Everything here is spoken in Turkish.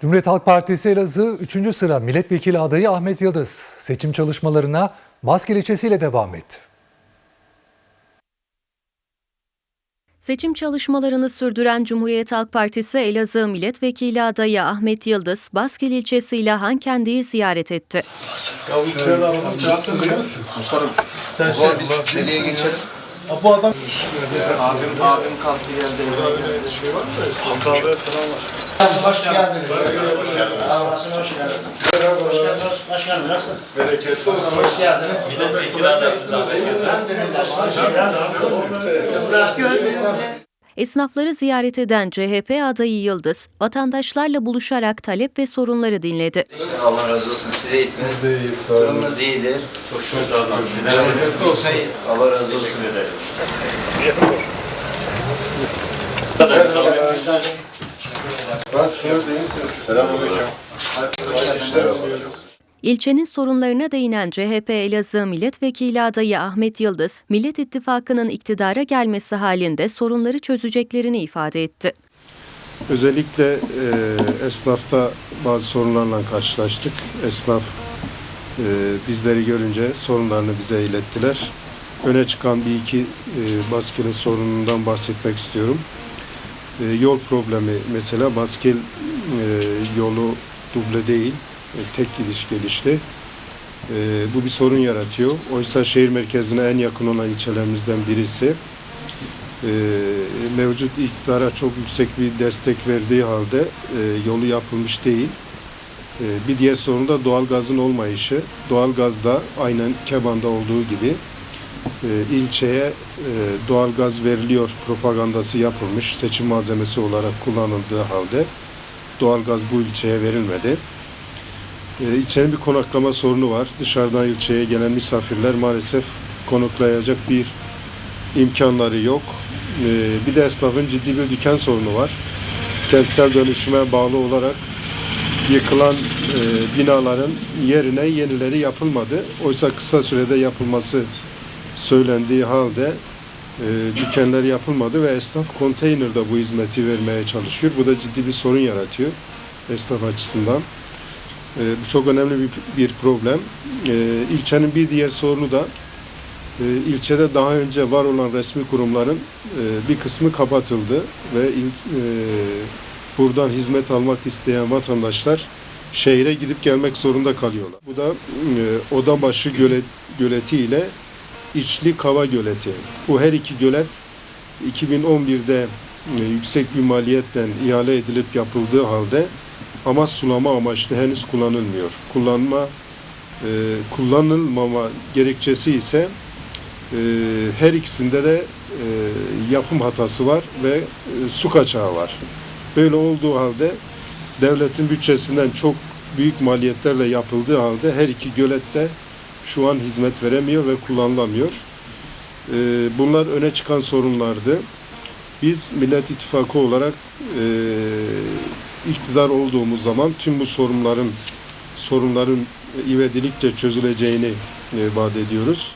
Cumhuriyet Halk Partisi Elazığ 3. sıra milletvekili adayı Ahmet Yıldız seçim çalışmalarına Baskil ilçesiyle devam etti. Seçim çalışmalarını sürdüren Cumhuriyet Halk Partisi Elazığ Milletvekili adayı Ahmet Yıldız, Baskil ilçesiyle Hankendi'yi ziyaret etti. Zor nereye geçelim? Abim, abim kalktı geldi. Hoş geldiniz. Hoş geldiniz. Başkanım nasıl? Bereketli olsun. Hoş geldiniz. Esnafları ziyaret eden CHP adayı Yıldız, vatandaşlarla buluşarak talep ve sorunları dinledi. Allah razı olsun. Size iyisiniz. Biz de iyiyiz. Sağ olun. Durumunuz iyidir. Şükür sağ olun. Bereketli olsun. Allah razı olsun. Nasılsınız? iyi misiniz? Selamünaleyküm. Diliyorum. İlçenin sorunlarına değinen CHP Elazığ Milletvekili adayı Ahmet Yıldız, Millet İttifakı'nın iktidara gelmesi halinde sorunları çözeceklerini ifade etti. Özellikle e, esnafta bazı sorunlarla karşılaştık. Esnaf e, bizleri görünce sorunlarını bize ilettiler. Öne çıkan bir iki e, Baskil'in sorunundan bahsetmek istiyorum. E, yol problemi mesela Baskil e, yolu duble değil, tek gidiş gelişli. E, bu bir sorun yaratıyor. Oysa şehir merkezine en yakın olan ilçelerimizden birisi e, mevcut iktidara çok yüksek bir destek verdiği halde e, yolu yapılmış değil. E, bir diğer sorun da doğalgazın olmayışı. Doğalgazda aynen Keban'da olduğu gibi e, ilçeye e, doğalgaz veriliyor propagandası yapılmış. Seçim malzemesi olarak kullanıldığı halde doğalgaz bu ilçeye verilmedi. E, bir konaklama sorunu var. Dışarıdan ilçeye gelen misafirler maalesef konuklayacak bir imkanları yok. Ee, bir de esnafın ciddi bir dükkan sorunu var. Kentsel dönüşüme bağlı olarak yıkılan e, binaların yerine yenileri yapılmadı. Oysa kısa sürede yapılması söylendiği halde e, dükkanlar yapılmadı ve esnaf konteynerda bu hizmeti vermeye çalışıyor. Bu da ciddi bir sorun yaratıyor esnaf açısından. E, bu çok önemli bir, bir problem. E, ilçenin bir diğer sorunu da e, ilçede daha önce var olan resmi kurumların e, bir kısmı kapatıldı ve il, e, buradan hizmet almak isteyen vatandaşlar şehire gidip gelmek zorunda kalıyorlar. Bu da e, Odabaşı gölet, göleti ile İçli Kava göleti. Bu her iki gölet 2011'de e, yüksek bir maliyetten ihale edilip yapıldığı halde ama sulama amaçlı henüz kullanılmıyor. Kullanma e, kullanılmama gerekçesi ise ee, her ikisinde de e, yapım hatası var ve e, su kaçağı var. Böyle olduğu halde devletin bütçesinden çok büyük maliyetlerle yapıldığı halde her iki gölette şu an hizmet veremiyor ve kullanılamıyor. Ee, Bunlar öne çıkan sorunlardı. Biz Millet İttifakı olarak e, iktidar olduğumuz zaman tüm bu sorunların sorunların ivedilikçe çözüleceğini e, vaat ediyoruz.